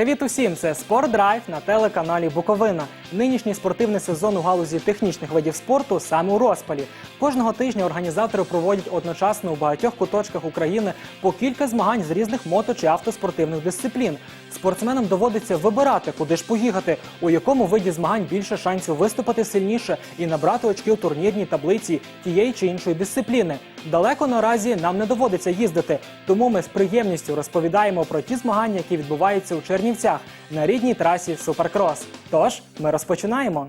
Привіт усім! Це Спортдрайв на телеканалі Буковина. Нинішній спортивний сезон у галузі технічних видів спорту саме у розпалі. Кожного тижня організатори проводять одночасно у багатьох куточках України по кілька змагань з різних мото чи автоспортивних дисциплін. Спортсменам доводиться вибирати, куди ж поїхати, у якому виді змагань більше шансів виступити сильніше і набрати очки у турнірній таблиці тієї чи іншої дисципліни. Далеко наразі нам не доводиться їздити, тому ми з приємністю розповідаємо про ті змагання, які відбуваються у Чернівцях на рідній трасі Суперкрос. Тож ми розпочинаємо.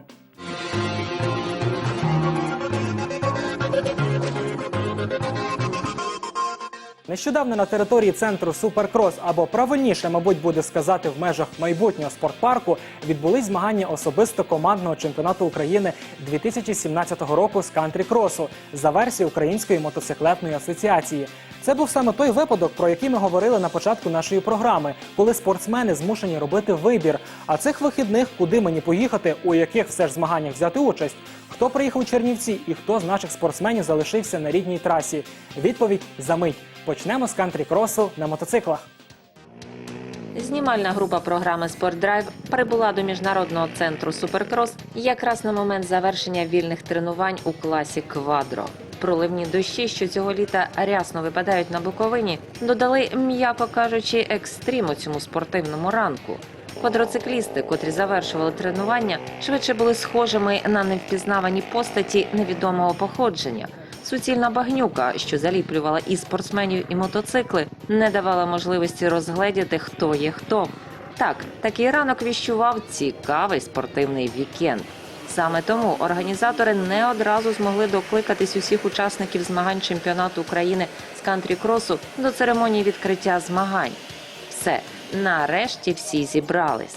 Нещодавно на території центру Суперкрос, або правильніше, мабуть, буде сказати, в межах майбутнього спортпарку, відбулись змагання особисто командного чемпіонату України 2017 року з кантрі-кросу за версією Української мотоциклетної асоціації. Це був саме той випадок, про який ми говорили на початку нашої програми, коли спортсмени змушені робити вибір. А цих вихідних, куди мені поїхати, у яких все ж змаганнях взяти участь, хто приїхав у Чернівці і хто з наших спортсменів залишився на рідній трасі. Відповідь за мить. Почнемо з кантрі-кросу на мотоциклах. Знімальна група програми «Спортдрайв» прибула до міжнародного центру «Суперкрос» якраз на момент завершення вільних тренувань у класі «Квадро». Проливні дощі, що цього літа рясно випадають на Буковині, додали, м'яко кажучи, екстриму цьому спортивному ранку. Квадроциклісти, котрі завершували тренування, швидше були схожими на невпізнавані постаті невідомого походження. Суцільна багнюка, що заліплювала і спортсменів, і мотоцикли, не давала можливості розгледіти, хто є хто. Так, такий ранок віщував цікавий спортивний вікенд. Саме тому організатори не одразу змогли докликатись усіх учасників змагань чемпіонату України з кантрі-кросу до церемонії відкриття змагань. Все, нарешті всі зібрались.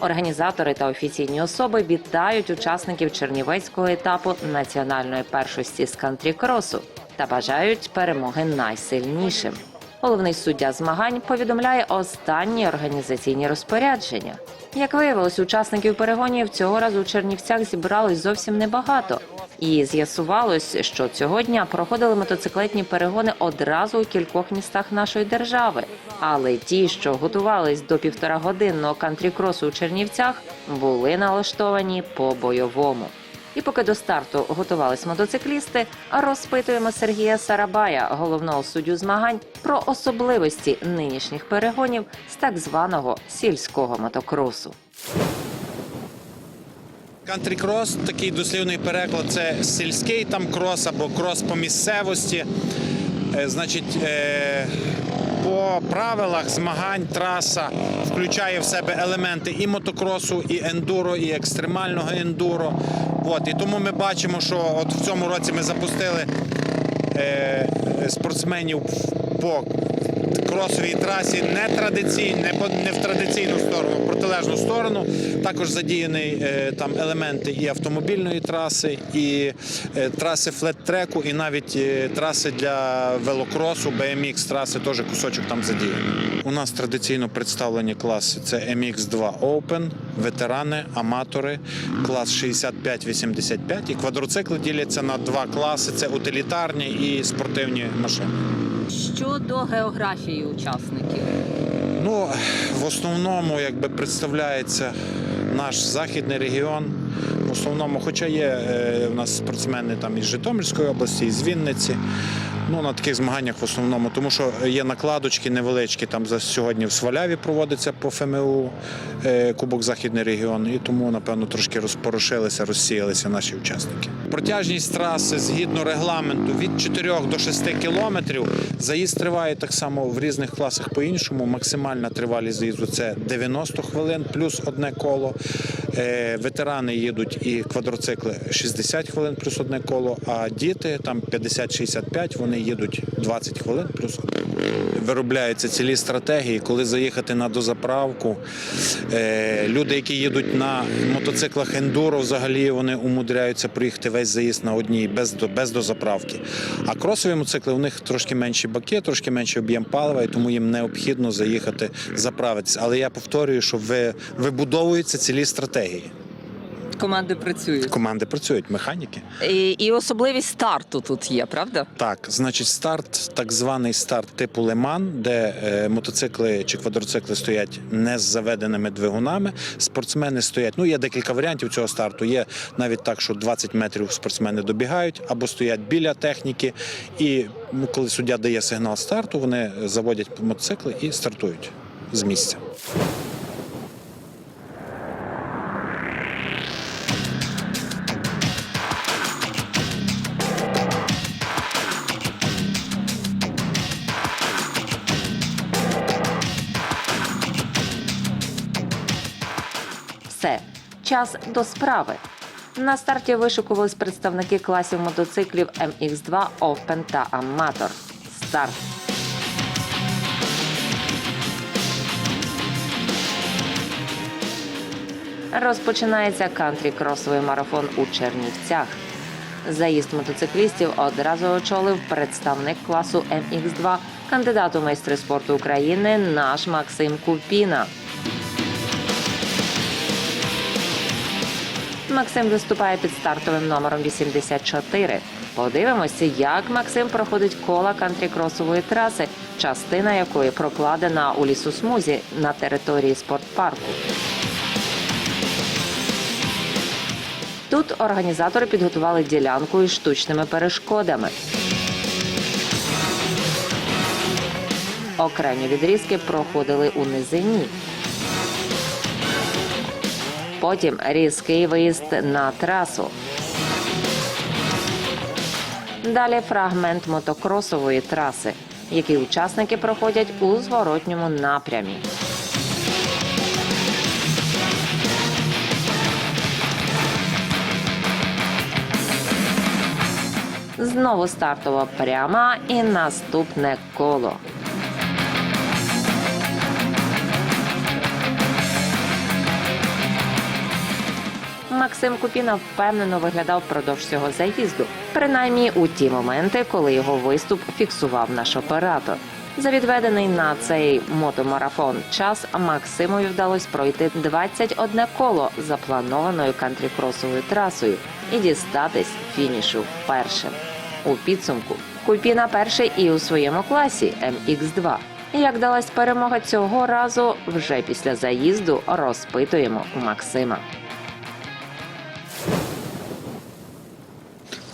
Організатори та офіційні особи вітають учасників чернівецького етапу національної першості з кантрі-кросу та бажають перемоги найсильнішим. Головний суддя змагань повідомляє останні організаційні розпорядження. Як виявилось, учасників перегонів цього разу у Чернівцях зібралось зовсім небагато. І з'ясувалось, що цього дня проходили мотоциклетні перегони одразу у кількох містах нашої держави. Але ті, що готувались до півторагодинного кантрі-кросу у Чернівцях, були налаштовані по-бойовому. І поки до старту готувались мотоциклісти, розпитуємо Сергія Сарабая, головного суддю змагань, про особливості нинішніх перегонів з так званого сільського мотокросу. Кантрі-крос, такий дослівний переклад, це сільський там крос або крос по місцевості. Е, Значить, е, по правилах змагань траса включає в себе елементи і мотокросу, і ендуро, і екстремального ендуро. От, і тому ми бачимо, що от в цьому році ми запустили е, спортсменів по кросовій трасі не традиційно, не, в традиційну сторону, протилежну сторону. Також задіяний е, там елементи і автомобільної траси, і е, траси флет-треку, і навіть е, траси для велокросу, BMX траси теж кусочок там задіяний. У нас традиційно представлені класи: це MX2 Open, ветерани, аматори, клас 65-85. І квадроцикли діляться на два класи: це утилітарні і спортивні машини. Щодо географії учасників, Ну, в основному, якби представляється наш західний регіон. В основному, хоча є е, у нас спортсмени там із Житомирської області, із Вінниці. Ну, на таких змаганнях в основному, тому що є накладочки невеличкі. Там за сьогодні в Сваляві проводиться по ФМУ е, Кубок Західний регіон, і тому, напевно, трошки розпорошилися, розсіялися наші учасники. Протяжність траси згідно регламенту від 4 до 6 кілометрів. Заїзд триває так само в різних класах по-іншому. Максимальна тривалість заїзду це 90 хвилин плюс одне коло. Е, Ветерани їдуть і квадроцикли 60 хвилин плюс одне коло, а діти там 50-65, вони їдуть 20 хвилин плюс. Виробляються цілі стратегії, коли заїхати на дозаправку. Е, Люди, які їдуть на мотоциклах ендуро, взагалі вони умудряються проїхати весь заїзд на одній без, без дозаправки. А кросові мотоцикли у них трошки менші баки, трошки менший об'єм палива, і тому їм необхідно заїхати заправитися. Але я повторюю, що ви, вибудовуються цілі стратегії. Команди працюють. Команди працюють, механіки. І, і особливість старту тут є, правда? Так, значить, старт, так званий старт типу лиман, де е, мотоцикли чи квадроцикли стоять не з заведеними двигунами. Спортсмени стоять. Ну, є декілька варіантів цього старту. Є навіть так, що 20 метрів спортсмени добігають або стоять біля техніки. І ну, коли суддя дає сигнал старту, вони заводять мотоцикли і стартують з місця. Час до справи. На старті вишикувались представники класів мотоциклів MX2, Open та Amateur. Старт. Розпочинається кантрі-кросовий марафон у Чернівцях. Заїзд мотоциклістів одразу очолив представник класу MX2, кандидат у майстри спорту України наш Максим Купіна. Максим виступає під стартовим номером 84. Подивимося, як Максим проходить кола кантрі-кросової траси, частина якої прокладена у лісосмузі на території спортпарку. Тут організатори підготували ділянку із штучними перешкодами. Окремі відрізки проходили у низині. Потім різкий виїзд на трасу. Далі фрагмент мотокросової траси, який учасники проходять у зворотньому напрямі. Знову стартова пряма і наступне коло. Максим Купіна впевнено виглядав впродовж цього заїзду, принаймні у ті моменти, коли його виступ фіксував наш оператор. За відведений на цей мотомарафон час Максимові вдалося пройти 21 коло запланованою кантрікросовою трасою і дістатись фінішу першим. У підсумку Купіна перший і у своєму класі MX2. Як далась перемога цього разу, вже після заїзду розпитуємо у Максима.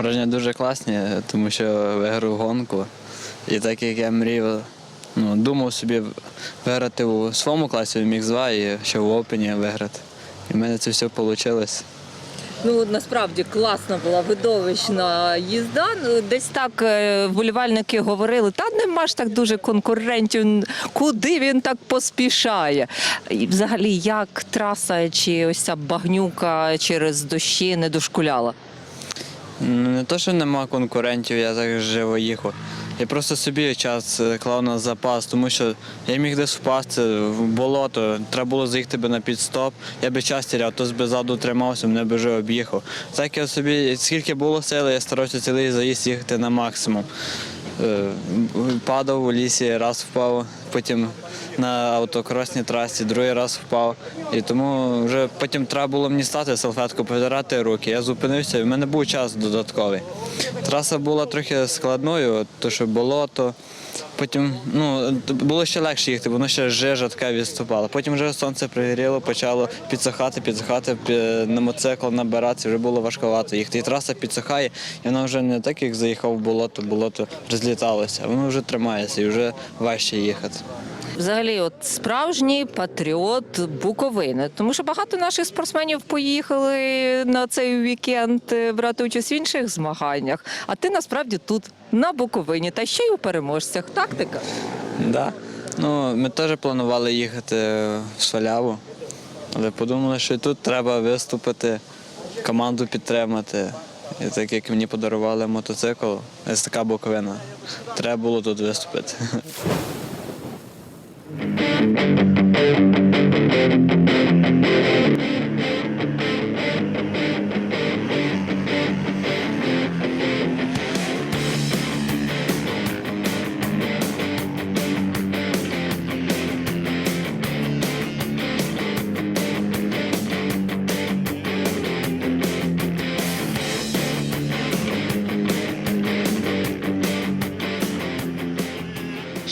Враження дуже класні, тому що виграв гонку. І так як я мріяв, ну, думав собі виграти у своєму класі в Мікс-2 і ще в Опені виграти. І в мене це все вийшло. Ну насправді класна була видовищна їзда. Ну, Десь так е, вболівальники говорили, та нема ж так дуже конкурентів. Куди він так поспішає? І взагалі, як траса чи ось ця багнюка через дощі не дошкуляла? Ну, Не то, що нема конкурентів, я так живо їхав. Я просто собі час е, клав на запас, тому що я міг десь впасти в болото, треба було заїхати би на підстоп, я би час тіряв, то би ззаду тримався, мене би вже об'їхав. Так я собі, скільки було сили, я старався цілий заїзд їхати на максимум. Е, Падав у лісі, раз впав, потім на автокросній трасі, другий раз впав. І тому вже потім треба було мені стати салфетку, повідирати руки. Я зупинився, і в мене був час додатковий. Траса була трохи складною, то що болото. Потім ну, було ще легше їхати, воно ще жижа така відступала. Потім вже сонце пригріло, почало підсихати, підсихати, пі- на мотоцикл набиратися, вже було важковато їхати. І траса підсихає, і вона вже не так, як заїхав в болото, болото розліталося, воно вже тримається і вже важче їхати. Взагалі, от справжній патріот Буковини, тому що багато наших спортсменів поїхали на цей вікенд е, брати участь в інших змаганнях. А ти насправді тут на Буковині, та ще й у переможцях. Тактика. Да. Ну, ми теж планували їхати в Соляву, але подумали, що і тут треба виступити, команду підтримати. І так як мені подарували мотоцикл, СТК Буковина, треба було тут виступити. Thank you.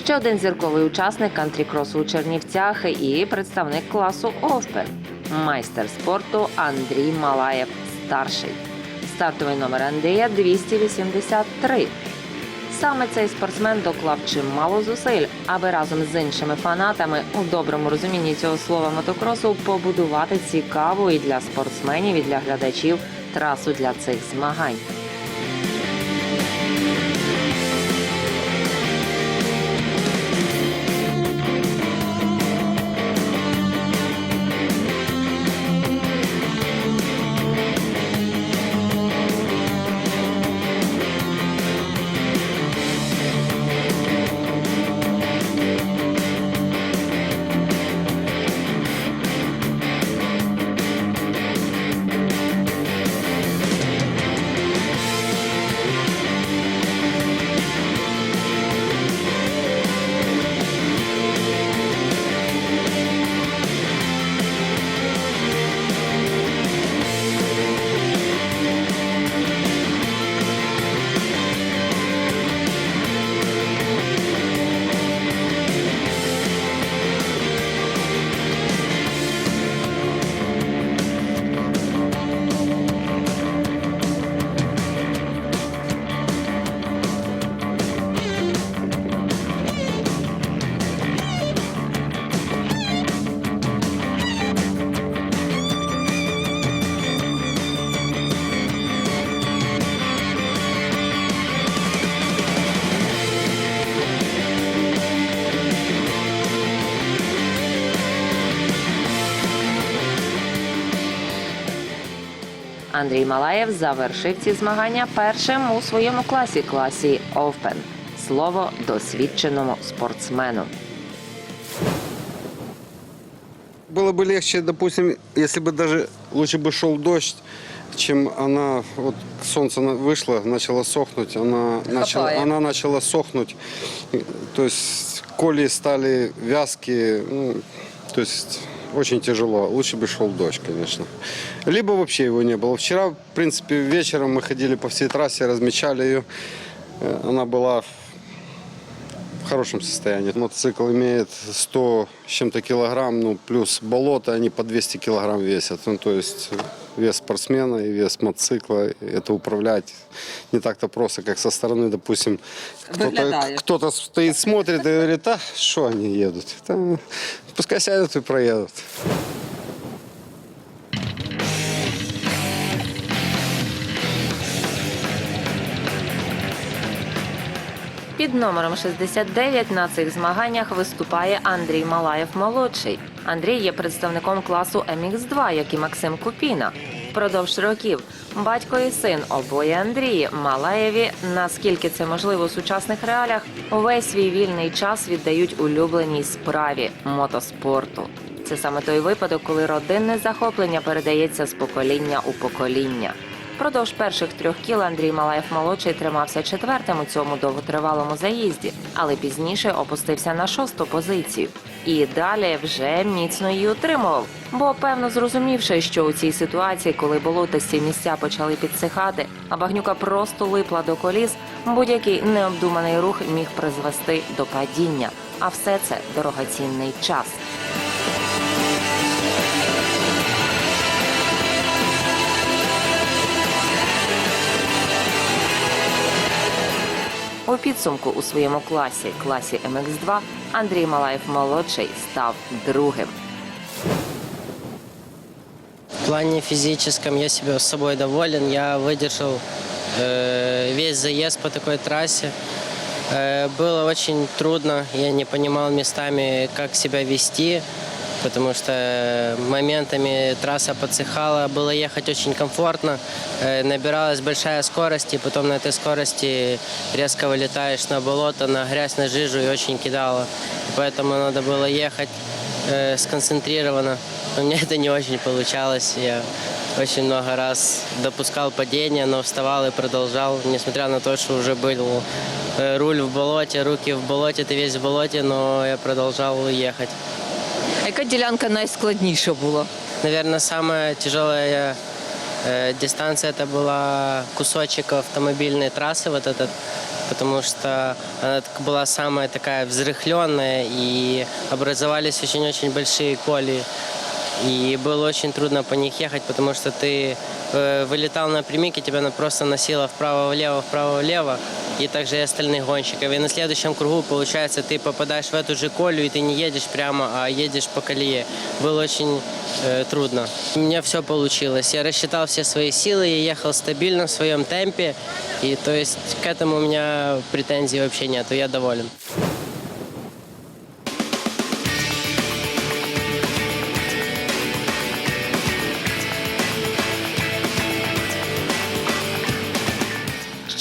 Ще один зірковий учасник кантрі-кросу у Чернівцях і представник класу Овпен майстер спорту Андрій Малаєв старший. Стартовий номер Андрія 283. Саме цей спортсмен доклав чимало зусиль, аби разом з іншими фанатами у доброму розумінні цього слова мотокросу побудувати цікаву і для спортсменів, і для глядачів трасу для цих змагань. Андрій Малаєв завершив ці змагання першим у своєму класі класі Овпен. Слово досвідченому спортсмену. Было бы легче, допустим, если бы даже лучше бы шел дождь, чем она, вот солнце на- вышло, начало сохнуть, она начала, Хапает. она начала сохнуть. И, То есть коли стали вязкие, ну, то есть очень тяжело. Лучше бы шел дождь, конечно. Либо вообще его не было. Вчера, в принципе, вечером мы ходили по всей трассе, размечали ее. Э, Она была в хорошем состоянии. Мотоцикл имеет 100 с чем-то килограмм, ну, плюс болото, они по 200 килограмм весят. Ну, то есть вес спортсмена и вес мотоцикла, это управлять не так-то просто, как со стороны, допустим, кто-то, Выглядает. кто-то стоит, смотрит и говорит, а что они едут? Да, пускай сядут и проедут. Під номером 69 на цих змаганнях виступає Андрій Малаєв молодший. Андрій є представником класу MX2, як і Максим Купіна. Впродовж років батько і син обоє Андрії Малаєві, наскільки це можливо у сучасних реаліях, увесь свій вільний час віддають улюбленій справі мотоспорту. Це саме той випадок, коли родинне захоплення передається з покоління у покоління. Продовж перших трьох кіл Андрій Малаєв молодший тримався четвертим у цьому довготривалому заїзді, але пізніше опустився на шосту позицію. І далі вже міцно її утримував. Бо певно зрозумівши, що у цій ситуації, коли болотисті місця почали підсихати, а багнюка просто липла до коліс, будь-який необдуманий рух міг призвести до падіння. А все це дорогоцінний час. У підсумку у своєму класі, класі MX2, Андрій Малаєв молодший став другим. В плане физическом я себе с собой доволен. Я выдержал э, весь заезд по такой трассе. Э, было очень трудно. Я не понимал местами, как себя вести, потому что моментами трасса подсыхала. Было ехать очень комфортно. Э, набиралась большая скорость, и потом на этой скорости резко вылетаешь на болото, на грязь, на жижу и очень кидало. Поэтому надо было ехать э, сконцентрированно. Но мне это не очень получалось. Я очень много раз допускал падения, но вставал и продолжал, несмотря на то, что уже был э, руль в болоте, руки в болоте, ты весь в болоте, но я продолжал ехать. А Яка ділянка найскладніша була? Наверное, самая тяжелая э, дистанция это была кусочек автомобильной трассы, вот этот потому что она так- была самая такая взрыхленная, и образовались очень-очень большие колеи. И было очень трудно по них ехать, потому что ты э, вылетал напрямик, и тебя на- просто носило вправо-влево, вправо-влево, и также и остальных гонщиков. И на следующем кругу, получается, ты попадаешь в эту же колю, и ты не едешь прямо, а едешь по колее. Было очень э, трудно. У меня все получилось. Я рассчитал все свои силы, я ехал стабильно в своем темпе, и то есть к этому у меня претензий вообще нету, я доволен.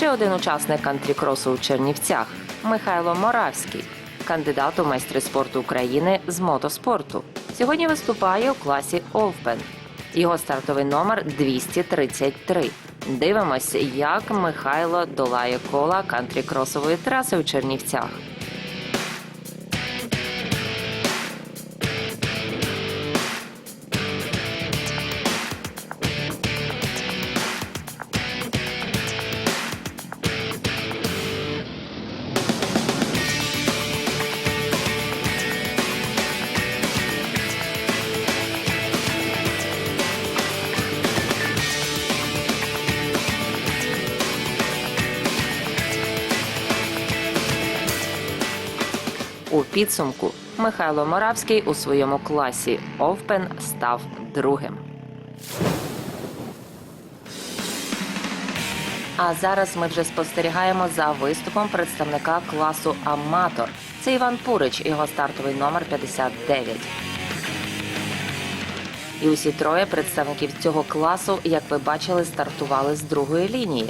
Ще один учасник кантрі-кросу у Чернівцях Михайло Моравський, кандидат у майстри спорту України з мотоспорту. Сьогодні виступає у класі Овпен. Його стартовий номер 233. Дивимось, як Михайло долає кола кантрі-кросової траси у Чернівцях. Підсумку Михайло Моравський у своєму класі Овпен став другим. А зараз ми вже спостерігаємо за виступом представника класу Аматор. Це Іван Пурич, його стартовий номер 59. І усі троє представників цього класу, як ви бачили, стартували з другої лінії.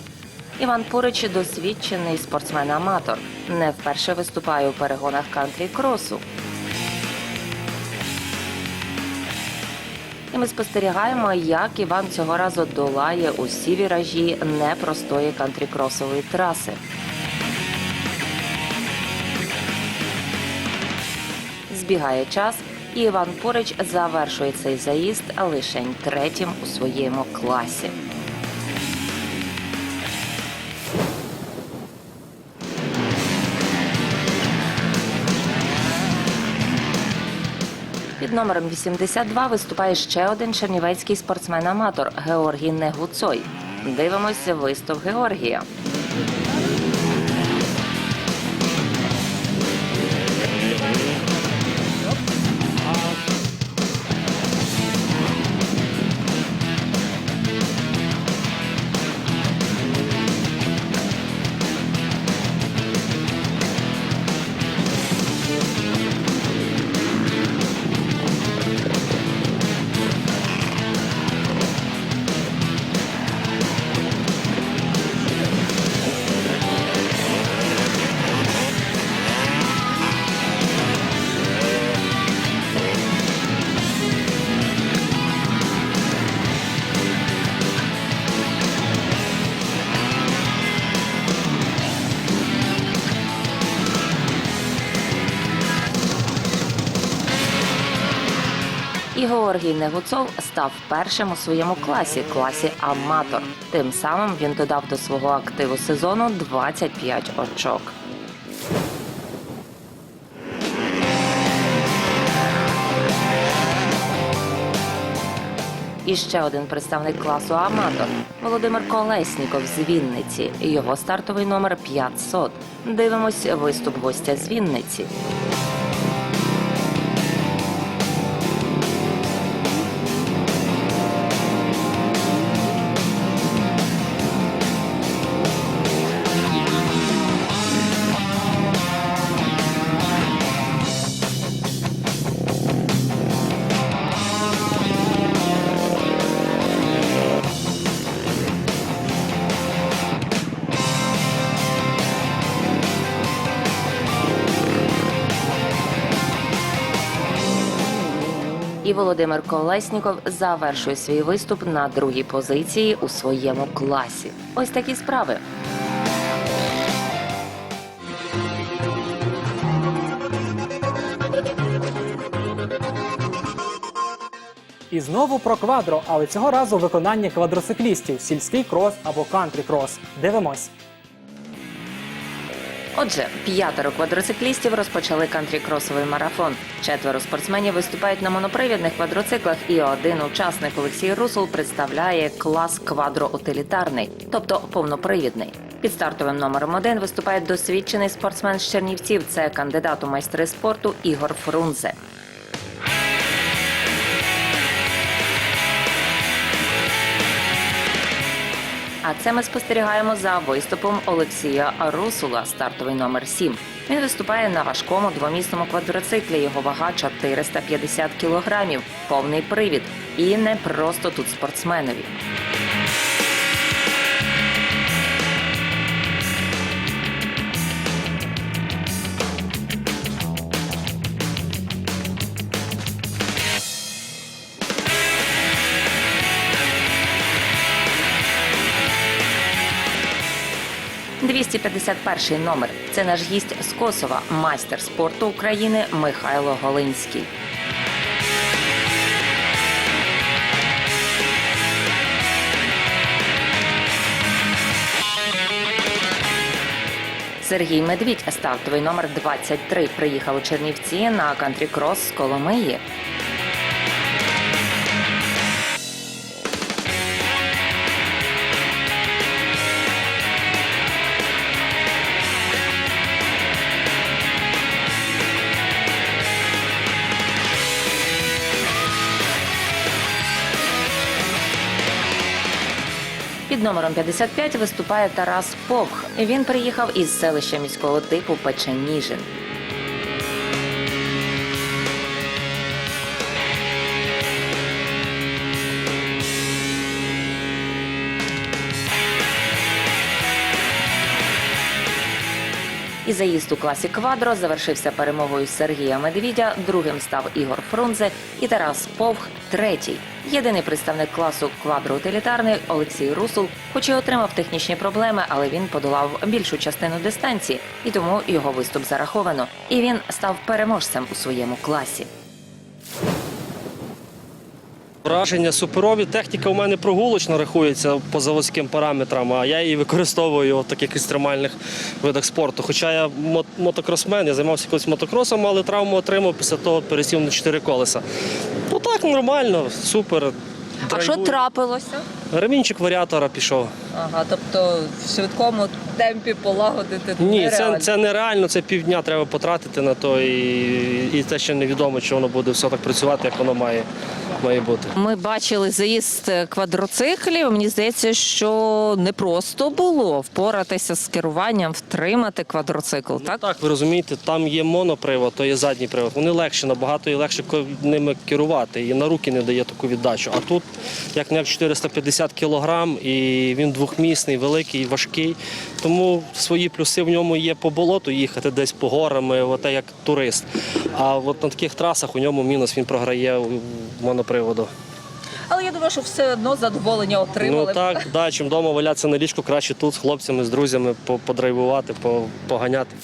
Іван Пурич досвідчений спортсмен-аматор. Не вперше виступає у перегонах кантрі-кросу. І ми спостерігаємо, як Іван цього разу долає усі віражі непростої кантрі-кросової траси. Збігає час, і Іван Порич завершує цей заїзд лишень третім у своєму класі. Під номером 82 виступає ще один чернівецький спортсмен-аматор Георгій Негуцой. Дивимося виступ Георгія. І Георгій Негуцов став першим у своєму класі, класі аматор. Тим самим він додав до свого активу сезону 25 очок. І ще один представник класу аматор Володимир Колесніков з Вінниці. Його стартовий номер 500. Дивимось виступ гостя з Вінниці. Володимир Колесніков завершує свій виступ на другій позиції у своєму класі. Ось такі справи. І знову про квадро, але цього разу виконання квадроциклістів, сільський крос або кантрі крос. Дивимось. Отже, п'ятеро квадроциклістів розпочали кантрі-кросовий марафон. Четверо спортсменів виступають на монопривідних квадроциклах, і один учасник Олексій Русул представляє клас квадроутилітарний, тобто повнопривідний. Під стартовим номером один виступає досвідчений спортсмен з Чернівців. Це кандидат у майстри спорту Ігор Фрунзе. А це ми спостерігаємо за виступом Олексія Русула, стартовий номер 7. Він виступає на важкому двомісному квадроциклі. Його вага 450 кілограмів, повний привід. І не просто тут спортсменові. – 251 номер. Це наш гість з Косова, майстер спорту України Михайло Голинський. Сергій Медвідь, стартовий номер 23, приїхав у Чернівці на кантрі-крос з Коломиї. Під номером 55 виступає Тарас Повх. Він приїхав із селища міського типу Печеніжин. І заїзд у класі квадро завершився перемогою Сергія Медвідя. Другим став Ігор Фрунзе і Тарас Повх третій. Єдиний представник класу квадроутилітарний Олексій Русул, хоч і отримав технічні проблеми, але він подолав більшу частину дистанції, і тому його виступ зараховано. І він став переможцем у своєму класі. Враження суперові. Техніка у мене прогулочно рахується по заводським параметрам, а я її використовую в таких екстремальних видах спорту. Хоча я мотокросмен, я займався колись мотокросом, але травму отримав після того пересів на чотири колеса. Ну так, нормально, супер. А що трапилося? Ремінчик варіатора пішов. Ага, тобто в швидкому темпі полагодити Ні, це, це нереально, це півдня треба потратити на то, і, і це ще невідомо, чи воно буде все так працювати, як воно має, має бути. Ми бачили заїзд квадроциклів. Мені здається, що не просто було впоратися з керуванням, втримати квадроцикл. Ну, Так так, ви розумієте, там є монопривод, то є задній привод. Вони легше, набагато і легше ними керувати. І на руки не дає таку віддачу. А тут як не як 450 кілограм, і він двохмісний, великий, важкий. Тому свої плюси в ньому є по болоту їхати десь по горами, оте як турист. А от на таких трасах у ньому мінус він програє у моноприводу. але я думаю, що все одно задоволення отримали. Ну так, да, чим вдома валятися на ліжку, краще тут з хлопцями, з друзями по- подрайвувати, поганяти.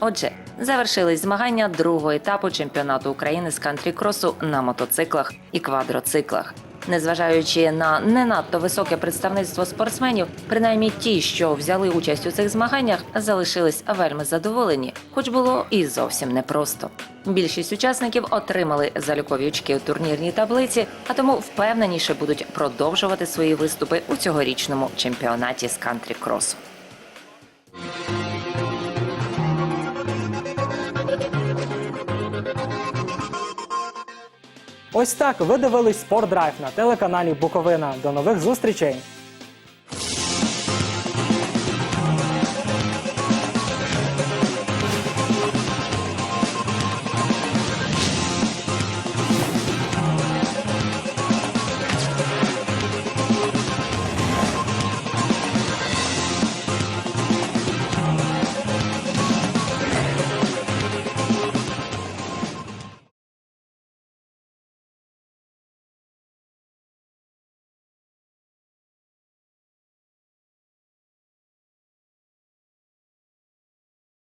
Отже, завершились змагання другого етапу чемпіонату України з кантрі-кросу на мотоциклах і квадроциклах. Незважаючи на не надто високе представництво спортсменів, принаймні ті, що взяли участь у цих змаганнях, залишились вельми задоволені, хоч було і зовсім непросто. Більшість учасників отримали залікові очки у турнірній таблиці, а тому впевненіше будуть продовжувати свої виступи у цьогорічному чемпіонаті з кантрі-кросу. Ось так ви дивились спортдрайв на телеканалі Буковина. До нових зустрічей!